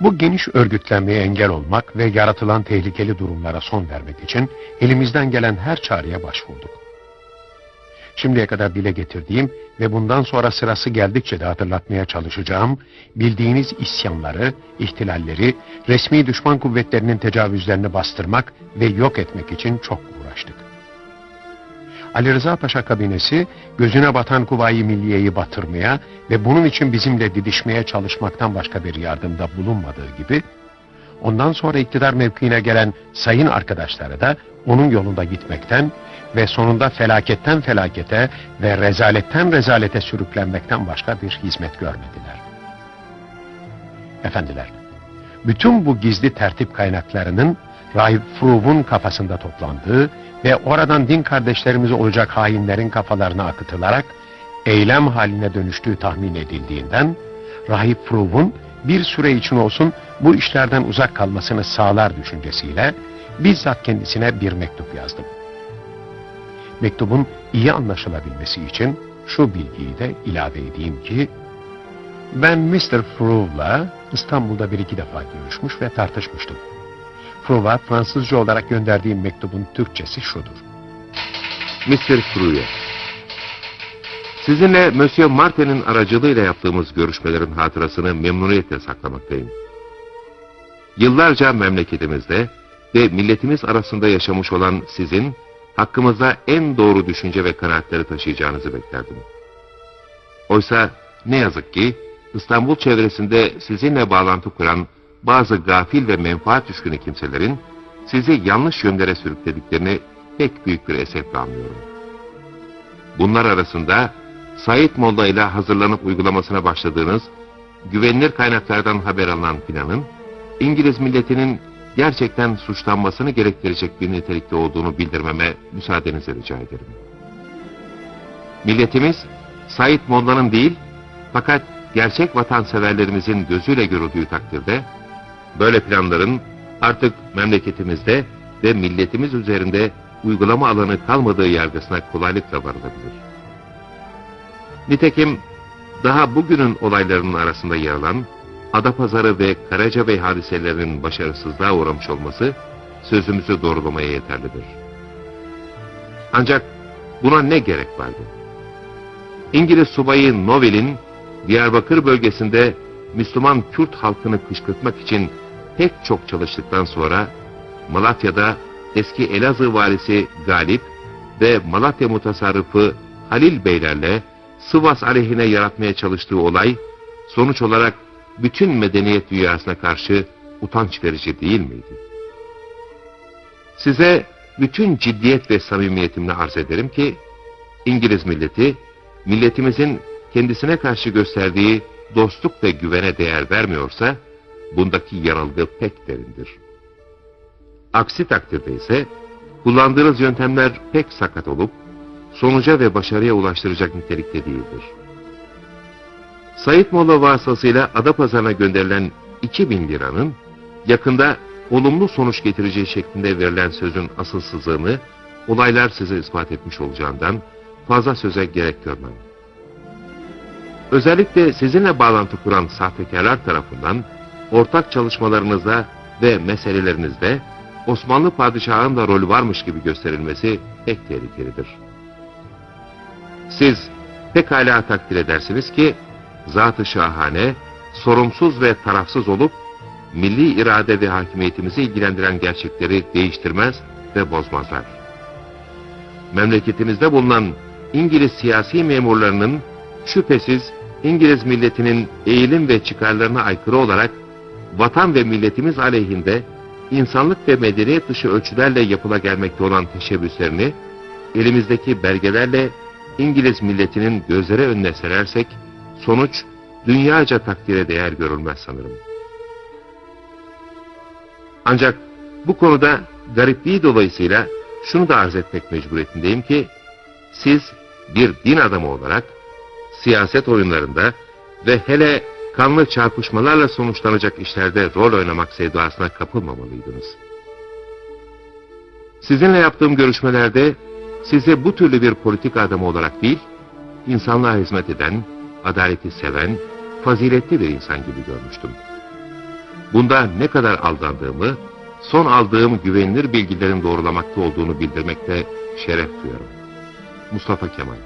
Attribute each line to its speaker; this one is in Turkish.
Speaker 1: Bu geniş örgütlenmeye engel olmak ve yaratılan tehlikeli durumlara son vermek için elimizden gelen her çareye başvurduk. Şimdiye kadar dile getirdiğim ve bundan sonra sırası geldikçe de hatırlatmaya çalışacağım, bildiğiniz isyanları, ihtilalleri, resmi düşman kuvvetlerinin tecavüzlerini bastırmak ve yok etmek için çok uğraştık. Ali Rıza Paşa kabinesi gözüne batan Kuvayi Milliye'yi batırmaya ve bunun için bizimle didişmeye çalışmaktan başka bir yardımda bulunmadığı gibi, ondan sonra iktidar mevkiine gelen sayın arkadaşları da onun yolunda gitmekten ve sonunda felaketten felakete ve rezaletten rezalete sürüklenmekten başka bir hizmet görmediler. Efendiler, bütün bu gizli tertip kaynaklarının Rahip Fruv'un kafasında toplandığı ve oradan din kardeşlerimiz olacak hainlerin kafalarına akıtılarak eylem haline dönüştüğü tahmin edildiğinden Rahip Fruv'un bir süre için olsun bu işlerden uzak kalmasını sağlar düşüncesiyle bizzat kendisine bir mektup yazdım. Mektubun iyi anlaşılabilmesi için şu bilgiyi de ilave edeyim ki ben Mr. Fruv'la İstanbul'da bir iki defa görüşmüş ve tartışmıştım. Fruv'a Fransızca olarak gönderdiğim mektubun Türkçesi şudur.
Speaker 2: Mr. Fruye. Sizinle Monsieur Martin'in aracılığıyla yaptığımız görüşmelerin hatırasını memnuniyetle saklamaktayım. Yıllarca memleketimizde ve milletimiz arasında yaşamış olan sizin hakkımızda en doğru düşünce ve kanaatleri taşıyacağınızı beklerdim. Oysa ne yazık ki İstanbul çevresinde sizinle bağlantı kuran bazı gafil ve menfaat düşkünü kimselerin sizi yanlış yönlere sürüklediklerini pek büyük bir esefle anlıyorum. Bunlar arasında Said Molla ile hazırlanıp uygulamasına başladığınız güvenilir kaynaklardan haber alınan planın İngiliz milletinin gerçekten suçlanmasını gerektirecek bir nitelikte olduğunu bildirmeme müsaadenizi rica ederim. Milletimiz Said Molla'nın değil fakat gerçek vatanseverlerimizin gözüyle görüldüğü takdirde böyle planların artık memleketimizde ve milletimiz üzerinde uygulama alanı kalmadığı yargısına kolaylıkla varılabilir. Nitekim daha bugünün olaylarının arasında yer alan Adapazarı ve Karacabey hadiselerinin başarısızlığa uğramış olması sözümüzü doğrulamaya yeterlidir. Ancak buna ne gerek vardı? İngiliz subayı Novel'in Diyarbakır bölgesinde Müslüman Kürt halkını kışkırtmak için pek çok çalıştıktan sonra Malatya'da eski Elazığ valisi Galip ve Malatya mutasarrıfı Halil Beylerle Sivas aleyhine yaratmaya çalıştığı olay sonuç olarak bütün medeniyet dünyasına karşı utanç verici değil miydi? Size bütün ciddiyet ve samimiyetimle arz ederim ki İngiliz milleti milletimizin kendisine karşı gösterdiği dostluk ve güvene değer vermiyorsa bundaki yanılgı pek derindir. Aksi takdirde ise kullandığınız yöntemler pek sakat olup sonuca ve başarıya ulaştıracak nitelikte değildir. Sayit Molla vasıtasıyla Adapazarı'na gönderilen 2000 liranın yakında olumlu sonuç getireceği şeklinde verilen sözün asılsızlığını olaylar size ispat etmiş olacağından fazla söze gerek görmem. Özellikle sizinle bağlantı kuran sahtekarlar tarafından ortak çalışmalarınızda ve meselelerinizde Osmanlı padişahının da rolü varmış gibi gösterilmesi pek tehlikelidir. Siz pekala takdir edersiniz ki zat-ı şahane, sorumsuz ve tarafsız olup milli irade ve hakimiyetimizi ilgilendiren gerçekleri değiştirmez ve bozmazlar. Memleketimizde bulunan İngiliz siyasi memurlarının şüphesiz İngiliz milletinin eğilim ve çıkarlarına aykırı olarak vatan ve milletimiz aleyhinde insanlık ve medeniyet dışı ölçülerle yapıla gelmekte olan teşebbüslerini elimizdeki belgelerle İngiliz milletinin gözleri önüne serersek sonuç dünyaca takdire değer görülmez sanırım. Ancak bu konuda garipliği dolayısıyla şunu da arz etmek mecburiyetindeyim ki siz bir din adamı olarak siyaset oyunlarında ve hele kanlı çarpışmalarla sonuçlanacak işlerde rol oynamak sevdasına kapılmamalıydınız. Sizinle yaptığım görüşmelerde sizi bu türlü bir politik adamı olarak değil, insanlığa hizmet eden, adaleti seven, faziletli bir insan gibi görmüştüm. Bunda ne kadar aldandığımı, son aldığım güvenilir bilgilerin doğrulamakta olduğunu bildirmekte şeref duyarım. Mustafa Kemal